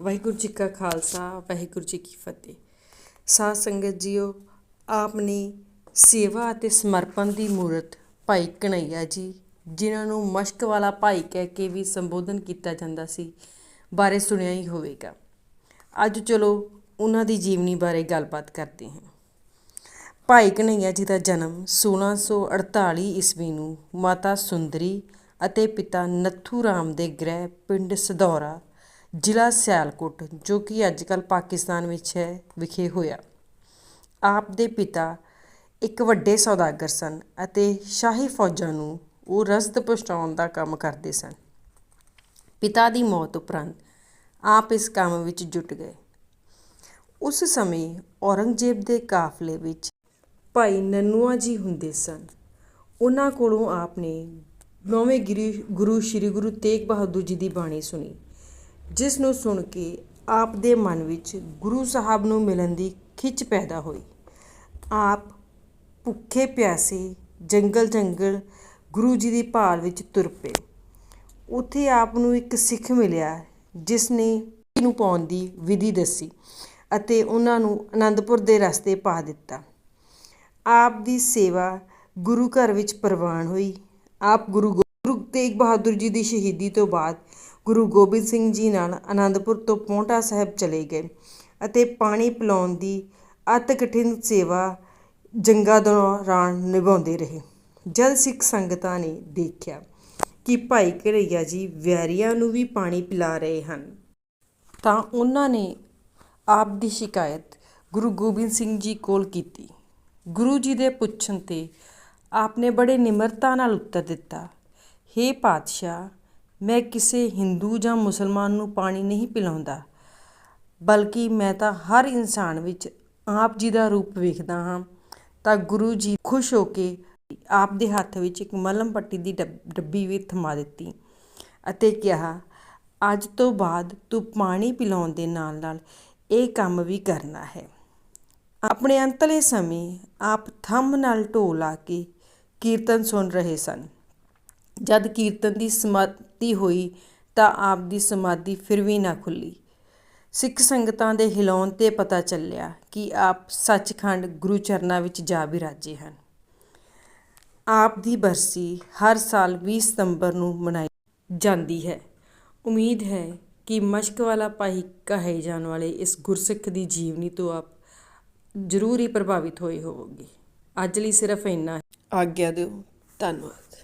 ਵਾਹਿਗੁਰੂ ਜੀ ਕਾ ਖਾਲਸਾ, ਵਾਹਿਗੁਰੂ ਜੀ ਕੀ ਫਤਿਹ। ਸਾਧ ਸੰਗਤ ਜੀਓ ਆਪ ਨੇ ਸੇਵਾ ਅਤੇ ਸਮਰਪਣ ਦੀ ਮੂਰਤ ਭਾਈ ਕਨਈਆ ਜੀ, ਜਿਨ੍ਹਾਂ ਨੂੰ ਮਸ਼ਕ ਵਾਲਾ ਭਾਈ ਕਹਿ ਕੇ ਵੀ ਸੰਬੋਧਨ ਕੀਤਾ ਜਾਂਦਾ ਸੀ, ਬਾਰੇ ਸੁਣਿਆ ਹੀ ਹੋਵੇਗਾ। ਅੱਜ ਚਲੋ ਉਹਨਾਂ ਦੀ ਜੀਵਨੀ ਬਾਰੇ ਗੱਲਬਾਤ ਕਰਦੇ ਹਾਂ। ਭਾਈ ਕਨਈਆ ਜੀ ਦਾ ਜਨਮ 1648 ਈਸਵੀ ਨੂੰ ਮਾਤਾ ਸੁੰਦਰੀ ਅਤੇ ਪਿਤਾ ਨੱਥੂ ਰਾਮ ਦੇ ਗ੍ਰਹਿ ਪਿੰਡ ਸਦੌਰਾ ਜ਼ਿਲ੍ਹਾ ਸਿਆਲਕੋਟ, ਜੋ ਕਿ ਅੱਜ ਕੱਲ੍ਹ ਪਾਕਿਸਤਾਨ ਵਿੱਚ ਹੈ, ਵਿਖੇ ਹੋਇਆ। ਆਪ ਦੇ ਪਿਤਾ ਇੱਕ ਵੱਡੇ ਸੌਦਾਗਰ ਸਨ ਅਤੇ ਸ਼ਾਹੀ ਫੌਜਾਂ ਨੂੰ ਉਹ ਰਸਦ ਪਹੁੰਚਾਉਣ ਦਾ ਕੰਮ ਕਰਦੇ ਸਨ। ਪਿਤਾ ਦੀ ਮੌਤ ਉਪਰੰਤ ਆਪ ਇਸ ਕੰਮ ਵਿੱਚ ਜੁਟ ਗਏ। ਉਸ ਸਮੇਂ ਔਰੰਗਜ਼ੇਬ ਦੇ ਕਾਫਲੇ ਵਿੱਚ ਭਾਈ ਨਨੂਆ ਜੀ ਹੁੰਦੇ ਸਨ। ਉਹਨਾਂ ਕੋਲੋਂ ਆਪ ਨੇ ਨੌਵੇਂ ਗਿਰੀ, ਗੁਰੂ, ਸ੍ਰੀ ਗੁਰੂ ਤੇਗ ਬਹਾਦਰ ਜੀ ਦੀ ਬਾਣੀ ਸੁਣੀ। ਜਿਸ ਨੂੰ ਸੁਣ ਕੇ ਆਪ ਦੇ ਮਨ ਵਿੱਚ ਗੁਰੂ ਸਾਹਿਬ ਨੂੰ ਮਿਲਣ ਦੀ ਖਿੱਚ ਪੈਦਾ ਹੋਈ। ਆਪ ਭੁੱਖੇ ਪਿਆਸੇ ਜੰਗਲ ਜੰਗਲ ਗੁਰੂ ਜੀ ਦੀ ਭਾਲ ਵਿੱਚ ਤੁਰ ਪਏ। ਉੱਥੇ ਆਪ ਨੂੰ ਇੱਕ ਸਿੱਖ ਮਿਲਿਆ ਜਿਸ ਨੇ ਨੂੰ ਪਾਉਣ ਦੀ ਵਿਧੀ ਦੱਸੀ ਅਤੇ ਉਹਨਾਂ ਨੂੰ ਆਨੰਦਪੁਰ ਦੇ ਰਸਤੇ ਪਾ ਦਿੱਤਾ। ਆਪ ਦੀ ਸੇਵਾ ਗੁਰੂ ਘਰ ਵਿੱਚ ਪ੍ਰਵਾਨ ਹੋਈ। ਆਪ ਗੁਰੂ ਗੋ- ਗੁਰੂ ਤੇਗ ਬਹਾਦਰ ਜੀ ਦੀ ਸ਼ਹੀਦੀ ਤੋਂ ਬਾਅਦ ਗੁਰੂ ਗੋਬਿੰਦ ਸਿੰਘ ਜੀ ਨਾਲ ਆਨੰਦਪੁਰ ਤੋਂ ਪੌਂਟਾ ਸਾਹਿਬ ਚਲੇ ਗਏ ਅਤੇ ਪਾਣੀ ਪਿਲਾਉਣ ਦੀ ਅਤ ਕਠਿਨ ਸੇਵਾ ਜੰਗਾਂ ਦੌਰਾਨ ਨਿਭਾਉਂਦੇ ਰਹੇ। ਜਦ ਸਿੱਖ ਸੰਗਤਾਂ ਨੇ ਦੇਖਿਆ ਕਿ ਭਾਈ ਘਰਈਆ ਜੀ ਵੈਰੀਆਂ ਨੂੰ ਵੀ ਪਾਣੀ ਪਿਲਾ ਰਹੇ ਹਨ। ਤਾਂ ਉਹਨਾਂ ਨੇ ਆਪ ਦੀ ਸ਼ਿਕਾਇਤ ਗੁਰੂ ਗੋਬਿੰਦ ਸਿੰਘ ਜੀ ਕੋਲ ਕੀਤੀ। ਗੁਰੂ ਜੀ ਦੇ ਪੁੱਛਣ ਤੇ ਆਪ ਨੇ ਬੜੇ ਨਿਮਰਤਾ ਨਾਲ ਉੱਤਰ ਦਿੱਤਾ, ਹੇ ਪਾਤਸ਼ਾਹ ਮੈਂ ਕਿਸੇ ਹਿੰਦੂ ਜਾਂ ਮੁਸਲਮਾਨ ਨੂੰ ਪਾਣੀ ਨਹੀਂ ਪਿਲਾਉਂਦਾ, ਬਲਕਿ ਮੈਂ ਤਾਂ ਹਰ ਇਨਸਾਨ ਵਿੱਚ ਆਪ ਜੀ ਦਾ ਰੂਪ ਵੇਖਦਾ ਹਾਂ। ਤਾਂ ਗੁਰੂ ਜੀ ਖੁਸ਼ ਹੋ ਕੇ ਆਪ ਦੇ ਹੱਥ ਵਿੱਚ ਇੱਕ ਮਲਮ ਪੱਟੀ ਦੀ ਡੱਬ- ਡੱਬੀ ਵੀ ਥਮਾ ਦਿੱਤੀ ਅਤੇ ਕਿਹਾ, ਅੱਜ ਤੋਂ ਬਾਅਦ ਤੂੰ ਪਾਣੀ ਪਿਲਾਉਣ ਦੇ ਨਾਲ ਨਾਲ ਇਹ ਕੰਮ ਵੀ ਕਰਨਾ ਹੈ। ਆਪਣੇ ਅੰਤਲੇ ਸਮੇਂ ਆਪ ਥੰਮ ਨਾਲ ਢੋਲ ਲਾ ਕੇ ਕੀਰਤਨ ਸੁਣ ਰਹੇ ਸਨ। ਜਦ ਕੀਰਤਨ ਦੀ ਸਮਾਪਤੀ ਹੋਈ ਤਾਂ ਆਪ ਦੀ ਸਮਾਧੀ ਫਿਰ ਵੀ ਨਾ ਖੁੱਲੀ। ਸਿੱਖ ਸੰਗਤਾਂ ਦੇ ਹਿਲਾਉਣ ਤੇ ਪਤਾ ਚੱਲਿਆ ਕਿ ਆਪ ਸੱਚਖੰਡ ਗੁਰੂ ਚਰਨਾਂ ਵਿੱਚ ਜਾ ਬਿਰਾਜੇ ਹਨ। ਆਪ ਦੀ ਬਰਸੀ ਹਰ ਸਾਲ 20 ਸਤੰਬਰ ਨੂੰ ਮਨਾਈ ਜਾਂਦੀ ਹੈ। ਉਮੀਦ ਹੈ ਕਿ ਮਸ਼ਕ ਵਾਲਾ ਭਾਈ ਕਹੇ ਜਾਣ ਵਾਲੇ ਇਸ ਗੁਰਸਿੱਖ ਦੀ ਜੀਵਨੀ ਤੋਂ ਆਪ ਜ਼ਰੂਰ ਹੀ ਪ੍ਰਭਾਵਿਤ ਹੋਏ ਹੋਵੋਗੇ। ਅੱਜ ਲਈ ਸਿਰਫ ਇੰਨਾ ਆਗਿਆ ਦਿਓ। ਧੰਨਵਾਦ।